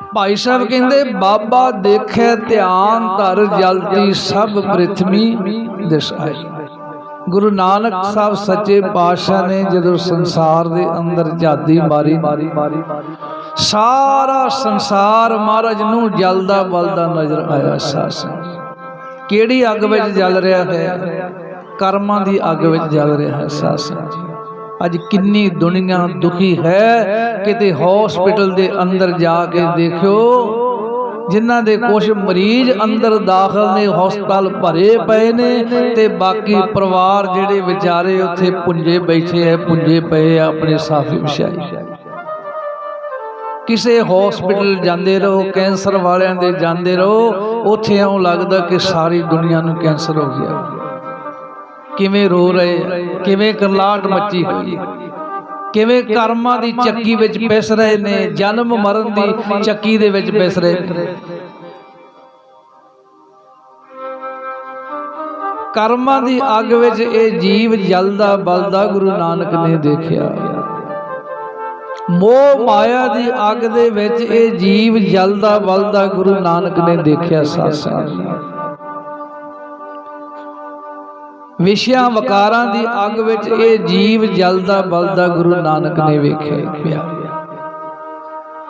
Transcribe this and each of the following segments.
ਭਾਈ ਸਾਹਿਬ ਕਹਿੰਦੇ, ਬਾਬਾ ਦੇਖੇ ਧਿਆਨ ਧਰ ਜਲਦੀ ਸਭ ਪ੍ਰਿਥਵੀ ਦਿਸਾਈ ਗੁਰੂ ਨਾਨਕ ਸਾਹਿਬ ਸੱਚੇ ਪਾਤਸ਼ਾਹ ਨੇ ਜਦੋਂ ਸੰਸਾਰ ਦੇ ਅੰਦਰ ਜਾਦੀ ਮਾਰੀ, ਸਾਰਾ ਸੰਸਾਰ ਮਹਾਰਾਜ ਨੂੰ ਜਲਦਾ ਬਲਦਾ ਨਜ਼ਰ ਆਇਆ ਸਾਸ ਕਿਹੜੀ ਅੱਗ ਵਿੱਚ ਜਲ ਰਿਹਾ ਹੈ? ਕਰਮਾਂ ਦੀ ਅੱਗ ਵਿੱਚ ਜਲ ਰਿਹਾ ਹੈ ਸਾਸ ਅੱਜ ਕਿੰਨੀ ਦੁਨੀਆ ਦੁਖੀ ਹੈ, ਕਿਤੇ ਹਸਪੀਟਲ ਦੇ ਅੰਦਰ ਜਾ ਕੇ ਦੇਖਿਓ, ਜਿਨ੍ਹਾਂ ਦੇ ਕੁਝ ਮਰੀਜ਼ ਅੰਦਰ ਦਾਖਲ ਨੇ ਹਸਪਤਾਲ ਭਰੇ ਪਏ ਨੇ ਤੇ ਬਾਕੀ ਪਰਿਵਾਰ ਜਿਹੜੇ ਵਿਚਾਰੇ ਉੱਥੇ ਪੁੰਜੇ ਬੈਠੇ ਐ ਪੁੰਜੇ ਪਏ ਆ ਆਪਣੇ ਸਾਫੀ ਵਿਛਾਈ ਕਿਸੇ ਹਸਪੀਟਲ ਜਾਂਦੇ ਰਹੋ ਕੈਂਸਰ ਵਾਲਿਆਂ ਦੇ ਜਾਂਦੇ ਰਹੋ, ਉੱਥੇ ਐਉਂ ਲੱਗਦਾ ਕਿ ਸਾਰੀ ਦੁਨੀਆ ਨੂੰ ਕੈਂਸਰ ਹੋ ਗਿਆ। ਕਿਵੇਂ ਰੋ ਰਹੇ, ਕਿਵੇਂ ਕਰਲਾਟ ਮੱਚੀ ਹੋਈ, ਕਿਵੇਂ ਕਰਮਾਂ ਦੀ ਚੱਕੀ ਵਿੱਚ ਪਿਸ ਰਹੇ ਨੇ, ਜਨਮ ਮਰਨ ਦੀ ਚੱਕੀ ਦੇ ਵਿੱਚ ਪਿਸ ਰਹੇ ਨੇ। ਕਰਮਾਂ ਦੀ ਅੱਗ ਵਿੱਚ ਇਹ ਜੀਵ ਜਲਦਾ ਬਲਦਾ ਗੁਰੂ ਨਾਨਕ ਨੇ ਦੇਖਿਆ। ਮੋਹ ਮਾਇਆ ਦੀ ਅੱਗ ਦੇ ਵਿੱਚ ਇਹ ਜੀਵ ਜਲਦਾ ਬਲਦਾ ਗੁਰੂ ਨਾਨਕ ਨੇ ਦੇਖਿਆ ਸਾਸਾਂ ਵਿਸ਼ਿਆਂ ਵਕਾਰਾਂ ਦੀ ਅੱਗ ਵਿੱਚ ਇਹ ਜੀਵ ਜਲਦਾ ਬਲਦਾ ਗੁਰੂ ਨਾਨਕ ਨੇ ਵੇਖਿਆ ਪਿਆਰਿਆ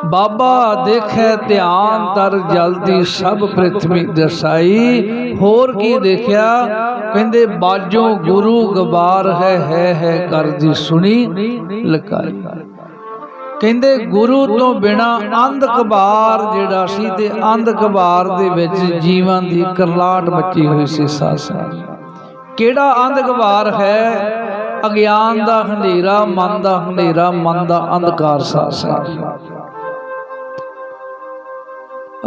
ਬਾਬਾ ਦੇਖੈ ਧਿਆਨ ਤਰ ਜਲਦੀ ਸਭ ਪ੍ਰਿਥਵੀ ਦਸਾਈ ਹੋਰ ਕੀ ਦੇਖਿਆ? ਕਹਿੰਦੇ, ਬਾਜੋ ਗੁਰੂ ਗਬਾਰ ਹੈ ਹੈ ਹੈ ਕਰਦੀ ਸੁਣੀ ਲਕਾਈ। ਕਹਿੰਦੇ, ਗੁਰੂ ਤੋਂ ਬਿਨਾ ਅੰਧ ਕਬਾਰ ਜਿਹੜਾ ਸੀ ਤੇ ਅੰਧ ਕਬਾਰ ਦੇ ਵਿੱਚ ਜੀਵਾਂ ਦੀ ਕਰਲਾਟ ਮੱਚੀ ਹੋਈ ਸੀ ਸਾਸਾ ਕਿਹੜਾ ਅੰਧਕਾਰ ਹੈ? ਅਗਿਆਨ ਦਾ ਹਨੇਰਾ, ਮਨ ਦਾ ਹਨੇਰਾ, ਮਨ ਦਾ ਅੰਧਕਾਰ ਸਾਸਾ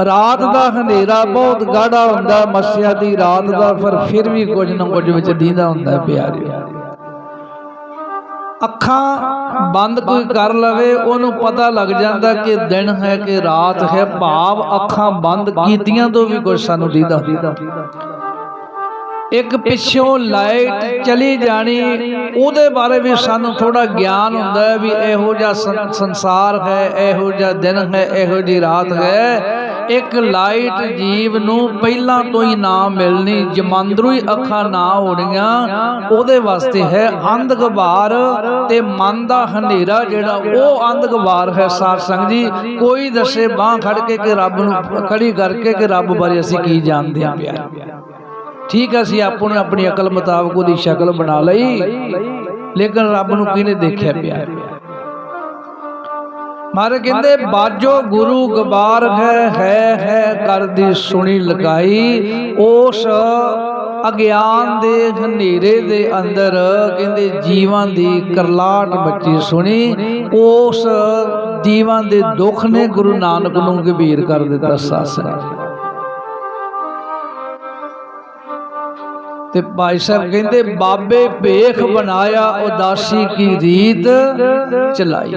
ਰਾਤ ਦਾ ਹਨੇਰਾ ਬਹੁਤ ਗਾੜਾ ਹੁੰਦਾ ਮੱਸਿਆ ਦੀ ਰਾਤ ਦਾ, ਪਰ ਫਿਰ ਵੀ ਕੁਝ ਨਾ ਕੁਝ ਵਿੱਚ ਦੀਂਦਾ ਹੁੰਦਾ ਪਿਆਰਿਓ। ਅੱਖਾਂ ਬੰਦ ਕੋਈ ਕਰ ਲਵੇ, ਉਹਨੂੰ ਪਤਾ ਲੱਗ ਜਾਂਦਾ ਕਿ ਦਿਨ ਹੈ ਕਿ ਰਾਤ ਹੈ। ਭਾਵ ਅੱਖਾਂ ਬੰਦ ਕੀਤੀਆਂ ਤੋਂ ਵੀ ਕੁਝ ਸਾਨੂੰ ਦੀਦਾ ਹੁੰਦਾ। ਇੱਕ ਪਿੱਛੋਂ ਲਾਈਟ ਚਲੀ ਜਾਣੀ, ਉਹਦੇ ਬਾਰੇ ਵੀ ਸਾਨੂੰ ਥੋੜਾ ਗਿਆਨ ਹੁੰਦਾ ਹੈ ਵੀ ਇਹੋ ਜਿਹਾ ਸੰਸਾਰ ਹੈ, ਇਹੋ ਜਿਹਾ ਦਿਨ ਹੈ, ਇਹੋ ਜਿਹੀ ਰਾਤ ਹੈ। ਇੱਕ ਲਾਈਟ ਜੀਵ ਨੂੰ ਪਹਿਲਾਂ ਤੋਂ ਹੀ ਨਾ ਮਿਲਣੀ, ਜਮਾਂਦਰੂ ਹੀ ਅੱਖਾਂ ਨਾ ਹੋਣੀਆਂ, ਉਹਦੇ ਵਾਸਤੇ ਹੈ ਅੰਧਗਵਾਰ ਤੇ ਮਨ ਦਾ ਹਨੇਰਾ ਜਿਹੜਾ, ਉਹ ਅੰਧਗਵਾਰ ਹੈ ਸਾਧ ਸੰਗ ਜੀ। ਕੋਈ ਦੱਸੇ ਬਾਹ ਖੜ ਕੇ ਕਿ ਰੱਬ ਨੂੰ ਖੜੀ ਕਰਕੇ ਕਿ ਰੱਬ ਬਾਰੇ ਅਸੀਂ ਕੀ ਜਾਣਦੇ ਹਾਂ? ਪਿਆਰੇ ਠੀਕ ਹੈ ਅਸੀਂ ਆਪੋ ਨੇ ਆਪਣੀ ਅਕਲ ਮੁਤਾਬਕ ਉਹਦੀ ਸ਼ਕਲ ਬਣਾ ਲਈ। ਲੇਕਿਨ ਰੱਬ ਨੂੰ ਕਿਹਨੇ ਦੇਖਿਆ ਪਿਆ? ਮਾਰੇ ਕਹਿੰਦੇ, ਬਾਜੋ ਗੁਰੂ ਗਬਾਰ ਹੈ ਹੈ ਹੈ ਕਰਦੀ ਸੁਣੀ ਲਗਾਈ। ਉਸ ਅਗਿਆਨ ਦੇ ਹਨੇਰੇ ਦੇ ਅੰਦਰ ਕਹਿੰਦੇ, ਜੀਵਾਂ ਦੀ ਕਰਲਾਟ ਬੱਚੀ ਸੁਣੀ। ਉਸ ਜੀਵਾਂ ਦੇ ਦੁੱਖ ਨੇ ਗੁਰੂ ਨਾਨਕ ਨੂੰ ਗੰਭੀਰ ਕਰ ਦਿੱਤਾ, ਸਾਸਰਾ। ਤੇ ਭਾਈ ਸਾਹਿਬ ਕਹਿੰਦੇ, ਬਾਬੇ ਭੇਖ ਬਣਾਇਆ, ਉਦਾਸੀ ਕੀ ਰੀਤ ਚਲਾਈ?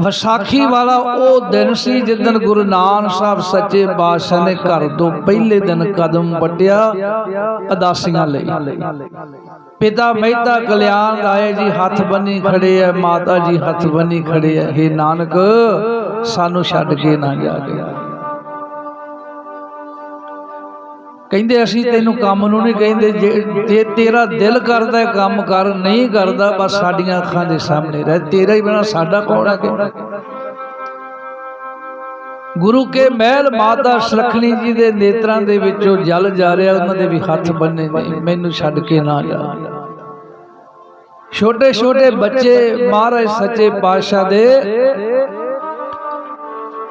ਵਿਸਾਖੀ ਵਾਲਾ ਉਹ ਦਿਨ ਸੀ ਜਿੱਦਨ ਗੁਰੂ ਨਾਨਕ ਸਾਹਿਬ ਸੱਚੇ ਬਾਦਸ਼ਾਹ ਨੇ ਘਰ ਤੋਂ ਪਹਿਲੇ ਦਿਨ ਕਦਮ ਵੱਟਿਆ, ਉਦਾਸੀਆਂ ਲਈ। ਪਿਤਾ ਮਹਿਤਾ ਕਲਿਆਣ ਰਾਏ ਜੀ ਹੱਥ ਬੰਨੀ ਖੜੇ ਐ, ਮਾਤਾ ਜੀ ਹੱਥ ਬੰਨੀ ਖੜੇ ਐ हे ਨਾਨਕ, ਸਾਨੂੰ ਛੱਡ ਕੇ ਨਾ ਜਾ ਕੇ ਕਹਿੰਦੇ ਅਸੀਂ ਤੈਨੂੰ ਕੰਮ ਨੂੰ ਨਹੀਂ ਕਹਿੰਦੇ ਜੇ ਤੇਰਾ ਦਿਲ ਕਰਦਾ ਕੰਮ ਕਰ ਨਹੀਂ ਕਰਦਾ ਬਸ ਸਾਡੀਆਂ ਅੱਖਾਂ ਦੇ ਸਾਹਮਣੇ ਰਹਿ। ਤੇਰਾ ਹੀ ਬਿਨਾ ਸਾਡਾ ਕੌਣ ਹੈ ਕਿ ਗੁਰੂ ਕੇ ਮਹਿਲ ਮਾਤਾ ਸੁਲੱਖਣੀ ਜੀ ਦੇ ਨੇਤਰਾਂ ਦੇ ਵਿੱਚੋਂ ਜਲ ਜਾ ਰਿਹਾ ਉਹਨਾਂ ਦੇ ਵੀ ਹੱਥ ਬੰਨੇ ਨੇ ਮੈਨੂੰ ਛੱਡ ਕੇ ਨਾ ਜਾ। ਛੋਟੇ ਛੋਟੇ ਬੱਚੇ ਮਹਾਰਾਜ ਸੱਚੇ ਪਾਤਸ਼ਾਹ ਦੇ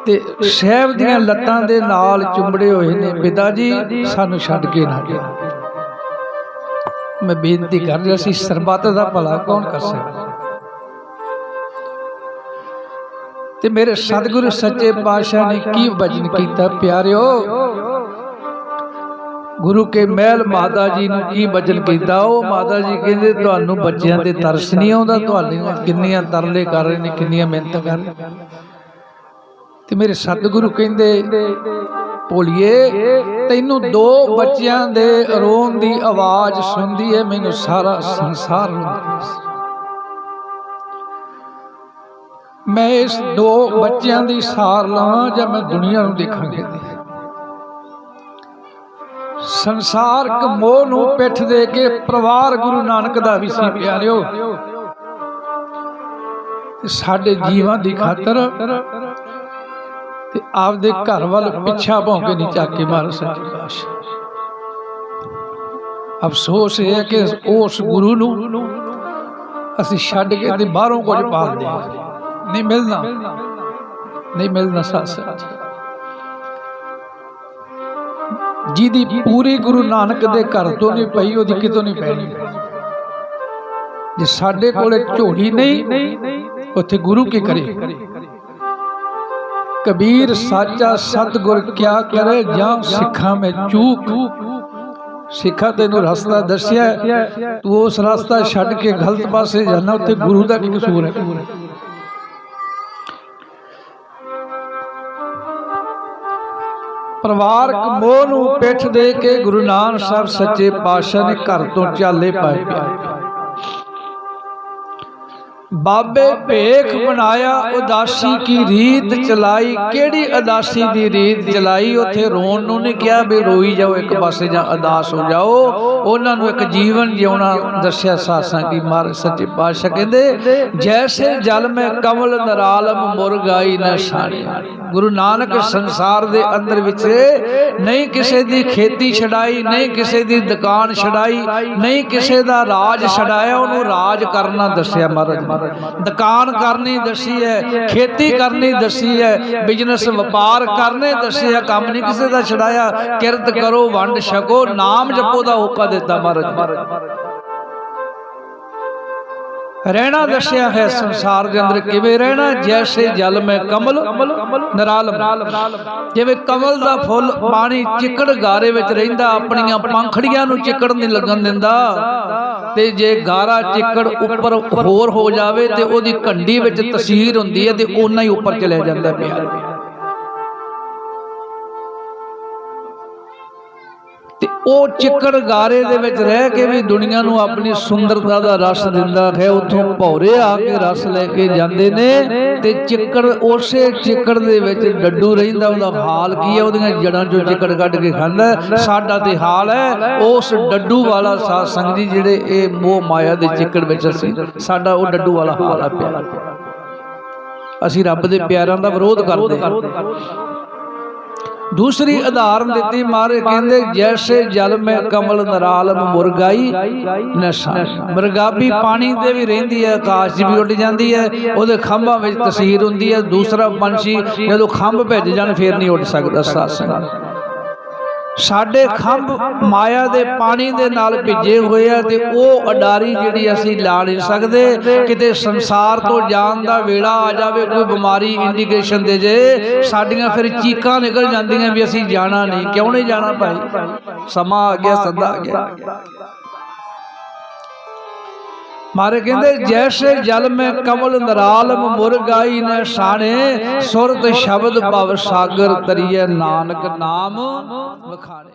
ਤੇ ਸਹਿਬ ਦੀਆਂ ਲੱਤਾਂ ਦੇ ਨਾਲ ਚੁੰਬੜੇ ਹੋਏ ਨੇ। ਪਿਤਾ ਜੀ, ਸਾਨੂੰ ਛੱਡ ਕੇ ਨਾ ਜਾਓ। ਮੈਂ ਬੇਨਤੀ ਕਰ ਰਿਹਾ ਸੀ, ਸਰਬੱਤ ਦਾ ਭਲਾ ਕੌਣ ਕਰ ਸਕਦਾ ਤੇ ਮੇਰੇ ਸਤਿਗੁਰੂ ਸੱਚੇ ਪਾਤਸ਼ਾਹ ਨੇ ਕੀ ਵਚਨ ਕੀਤਾ? ਪਿਆਰਿਓ, ਗੁਰੂ ਕੇ ਮਹਿਲ ਮਾਤਾ ਜੀ ਨੂੰ ਕੀ ਵਚਨ ਕੀਤਾ? ਉਹ ਮਾਤਾ ਜੀ ਕਹਿੰਦੇ, ਤੁਹਾਨੂੰ ਬੱਚਿਆਂ ਤੇ ਤਰਸ ਨਹੀਂ ਆਉਂਦਾ, ਤੁਹਾਨੂੰ ਕਿੰਨੀਆਂ ਤਰਲੇ ਕਰ ਰਹੇ ਨੇ, ਕਿੰਨੀਆਂ ਮਿਹਨਤ ਕਰ ਰਹੇ ਤੇ ਮੇਰੇ ਸਤਿਗੁਰੂ ਕਹਿੰਦੇ, ਭੋਲੀਏ, ਤੈਨੂੰ ਦੋ ਬੱਚਿਆਂ ਦੇ ਰੋਣ ਦੀ ਆਵਾਜ਼ ਸੁਣਦੀ ਹੈ ਮੈਨੂੰ ਸਾਰਾ ਸੰਸਾਰ ਰੋਂਦਾ ਮੈਂ ਇਸ ਦੋ ਬੱਚਿਆਂ ਦੀ ਸਾਰ ਲਵਾਂ, ਜਾਂ ਮੈਂ ਦੁਨੀਆ ਨੂੰ ਦੇਖਾਂਗੇ। ਸੰਸਾਰਕ ਮੋਹ ਨੂੰ ਪਿੱਠ ਦੇ ਕੇ ਪਰਿਵਾਰ ਗੁਰੂ ਨਾਨਕ ਦਾ ਵੀ ਸੀ, ਪਿਆਰਿਓ। ਸਾਡੇ ਜੀਵਾਂ ਦੀ ਖਾਤਰ ਤੇ ਆਪਦੇ ਘਰ ਵੱਲ ਪਿੱਛਾ ਭੌਂਕੇ ਨਹੀਂ ਚੱਕ ਕੇ ਮਾਰ ਸੱਚੇ ਪਾਤਸ਼ਾਹ ਅਫਸੋਸ ਇਹ ਹੈ ਕਿ ਉਸ ਗੁਰੂ ਨੂੰ ਅਸੀਂ ਛੱਡ ਕੇ ਤੇ ਬਾਹਰੋਂ ਕੁਝ ਪਾਲਦੇ ਨਹੀਂ ਮਿਲਣਾ। ਨਹੀਂ ਮਿਲਣਾ। ਸੱਚ। ਜਿਹਦੀ ਪੂਰੀ ਗੁਰੂ ਨਾਨਕ ਦੇ ਘਰ ਤੋਂ ਨਹੀਂ ਪਈ ਉਹਦੀ ਕਿਤੋਂ ਨਹੀਂ ਪੈਣੀ। ਜੇ ਸਾਡੇ ਕੋਲੇ ਝੋਲੀ ਨਹੀਂ ਉੱਥੇ ਗੁਰੂ ਕੀ ਕਰੇ? ਕਬੀਰ ਸਾਚਾ ਸਤਗੁਰ ਕਿਆ ਕਰੇ ਜਾਂ ਸਿੱਖਾਂ ਮੈਂ ਚੂਕ? ਸਿੱਖਾ ਤੈਨੂੰ ਰਸਤਾ ਦੱਸਿਆ ਤੂੰ ਉਸ ਰਸਤਾ ਛੱਡ ਕੇ ਗਲਤ ਪਾਸੇ ਜਾਣਾ, ਉੱਥੇ ਗੁਰੂ ਦਾ ਕੀ ਕਸੂਰ ਹੈ? ਪਰਿਵਾਰਕ ਮੋਹ ਨੂੰ ਪਿੱਠ ਦੇ ਕੇ ਗੁਰੂ ਨਾਨਕ ਸਾਹਿਬ ਸੱਚੇ ਪਾਤਸ਼ਾਹ ਨੇ ਘਰ ਤੋਂ ਚਾਲੇ ਪਾਏ ਪਿਆ। ਬਾਬੇ ਭੇਖ ਬਣਾਇਆ, ਉਦਾਸੀ ਕੀ ਰੀਤ ਚਲਾਈ? ਕਿਹੜੀ ਉਦਾਸੀ ਦੀ ਰੀਤ ਚਲਾਈ? ਉੱਥੇ ਰੋਣ ਨੂੰ ਨਹੀਂ ਕਿਹਾ ਵੀ ਰੋਈ ਜਾਓ, ਇੱਕ ਪਾਸੇ ਜਾਂ ਅਦਾਸ ਹੋ ਜਾਓ। ਉਹਨਾਂ ਨੂੰ ਇੱਕ ਜੀਵਨ ਜਿਉਣਾ ਦੱਸਿਆ ਸਾਸਾਂ ਕੀ ਮਾਰ ਸੱਚੇ ਪਾਤਸ਼ਾਹ ਕਹਿੰਦੇ ਜੈਸੇ ਜਲ ਮੈਂ ਕਮਲ ਨਰਾਲਮ ਮੁਰਗਾਈ ਨ ਛਾਣੇ ਗੁਰੂ ਨਾਨਕ ਸੰਸਾਰ ਦੇ ਅੰਦਰ ਵਿੱਚ ਨਹੀਂ ਕਿਸੇ ਦੀ ਖੇਤੀ ਛਡਾਈ ਨਹੀਂ ਕਿਸੇ ਦੀ ਦੁਕਾਨ ਛਡਾਈ ਨਹੀਂ ਕਿਸੇ ਦਾ ਰਾਜ ਛਡਾਇਆ ਉਹਨੂੰ ਰਾਜ ਕਰਨਾ ਦੱਸਿਆ ਮਹਾਰਾਜ ਦੁਕਾਨ ਕਰਨੀ ਦੱਸੀ ਹੈ ਖੇਤੀ ਕਰਨੀ ਦੱਸੀ ਹੈ ਬਿਜ਼ਨਸ ਵਪਾਰ ਕਰਨੇ ਦੱਸਿਆ ਕੰਮ ਨਹੀਂ ਕਿਸੇ ਦਾ ਛਡਾਇਆ ਕਿਰਤ ਕਰੋ ਵੰਡ ਛਕੋ ਨਾਮ ਜਪੋ ਦਾ ਹੋਕਾ ਦਿੱਤਾ ਮਹਾਰਾਜ ਨੇ ਰਹਿਣਾ ਦੱਸਿਆ ਹੈ ਸੰਸਾਰ ਦੇ ਅੰਦਰ ਕਿਵੇਂ ਰਹਿਣਾ? ਜੈਸੇ ਜਲ ਮੈਂ ਕਮਲ ਨਰਾਲਮ। ਜਿਵੇਂ ਕਮਲ ਦਾ ਫੁੱਲ ਪਾਣੀ ਚਿੱਕੜ ਗਾਰੇ ਵਿੱਚ ਰਹਿੰਦਾ ਆਪਣੀਆਂ ਪੰਖੜੀਆਂ ਨੂੰ ਚਿੱਕੜ ਨਹੀਂ ਲੱਗਣ ਦਿੰਦਾ। ਤੇ ਜੇ ਗਾਰਾ ਚਿੱਕੜ ਉੱਪਰ ਹੋਰ ਹੋ ਜਾਵੇ ਤੇ ਉਹਦੀ ਕੰਡੀ ਵਿੱਚ ਤਸੀਰ ਹੁੰਦੀ ਹੈ ਤੇ ਉਹਨਾਂ ਹੀ ਉੱਪਰ ਚਲੇ ਜਾਂਦਾ ਪਿਆਰ। ਉਹ ਚਿੱਕੜ ਗਾਰੇ ਦੇ ਵਿੱਚ ਰਹਿ ਕੇ ਵੀ ਦੁਨੀਆ ਨੂੰ ਆਪਣੀ ਸੁੰਦਰਤਾ ਦਾ ਰਸ ਦਿੰਦਾ ਹੈ। ਉੱਥੋਂ ਭੌਰੇ ਆ ਕੇ ਰਸ ਲੈ ਕੇ ਜਾਂਦੇ ਨੇ ਤੇ ਚਿੱਕੜ ਉਸੇ ਚਿੱਕੜ ਦੇ ਵਿੱਚ ਡੱਡੂ ਰਹਿੰਦਾ, ਉਹਦਾ ਹਾਲ ਕੀ ਹੈ? ਉਹਦੀਆਂ ਜੜਾਂ ਚੋਂ ਚਿੱਕੜ ਕੱਢ ਕੇ ਖਾਂਦਾ ਸਾਡਾ ਤੇ ਹਾਲ ਹੈ, ਉਸ ਡੱਡੂ ਵਾਲਾ ਸਾਧ ਸੰਗ ਜੀ ਜਿਹੜੇ ਇਹ ਮੋਹ ਮਾਇਆ ਦੇ ਚਿੱਕੜ ਵਿੱਚ ਅਸੀਂ ਸਾਡਾ ਉਹ ਡੱਡੂ ਵਾਲਾ ਹਾਲ ਆ ਪਿਆ ਅਸੀਂ ਰੱਬ ਦੇ ਪਿਆਰਾਂ ਦਾ ਵਿਰੋਧ ਕਰਦੇ ਹਾਂ। ਦੂਸਰੀ ਉਦਾਹਰਨ ਦਿੱਤੀ ਮਾਰੇ ਕਹਿੰਦੇ, ਜੈਸੇ ਜਲ ਮੈਂ ਕਮਲ ਨਰਾਲਮ ਮੁਰਗਾਈ ਨਸ਼ਾ। ਮਰਗਾਬੀ ਪਾਣੀ ਦੇ ਵੀ ਰਹਿੰਦੀ ਹੈ, ਆਕਾਸ਼ 'ਚ ਵੀ ਉੱਡ ਜਾਂਦੀ ਹੈ, ਉਹਦੇ ਖੰਭਾਂ ਵਿੱਚ ਤਸਵੀਰ ਹੁੰਦੀ ਹੈ। ਦੂਸਰਾ ਪੰਛੀ ਜਦੋਂ ਖੰਭ ਭਿੱਜ ਜਾਣ, ਫੇਰ ਨਹੀਂ ਉੱਡ ਸਕਦਾ ਸਾਸਨ ਸਾਡੇ ਖੰਭ ਮਾਇਆ ਦੇ ਪਾਣੀ ਦੇ ਨਾਲ ਭਿੱਜੇ ਹੋਏ ਆ ਤੇ ਉਹ ਅਡਾਰੀ ਜਿਹੜੀ ਅਸੀਂ ਲਾ ਨਹੀਂ ਸਕਦੇ ਕਿਤੇ ਸੰਸਾਰ ਤੋਂ ਜਾਣ ਦਾ ਵੇਲਾ ਆ ਜਾਵੇ ਕੋਈ ਬਿਮਾਰੀ ਇੰਡੀਕੇਸ਼ਨ ਦੇ ਜੇ ਸਾਡੀਆਂ ਫਿਰ ਚੀਕਾਂ ਨਿਕਲ ਜਾਂਦੀਆਂ ਵੀ ਅਸੀਂ ਜਾਣਾ ਨਹੀਂ ਕਿਉਂ ਨਹੀਂ ਜਾਣਾ ਭਾਈ? ਸਮਾਂ ਆ ਗਿਆ। ਸਦਾ ਆ ਗਿਆ। ਮਾਰੇ ਕਹਿੰਦੇ ਜੈਸੇ ਜਲ ਮੈਂ ਕਮਲ ਨਰਾਲਮ ਮੁਰਗਾਈ ਨੇ ਸਾਣੇ ਸੁਰਤ ਸ਼ਬਦ ਭਵ ਸਾਗਰ ਤਰੀਏ ਨਾਨਕ ਨਾਮ ਵਖਾਣੇ।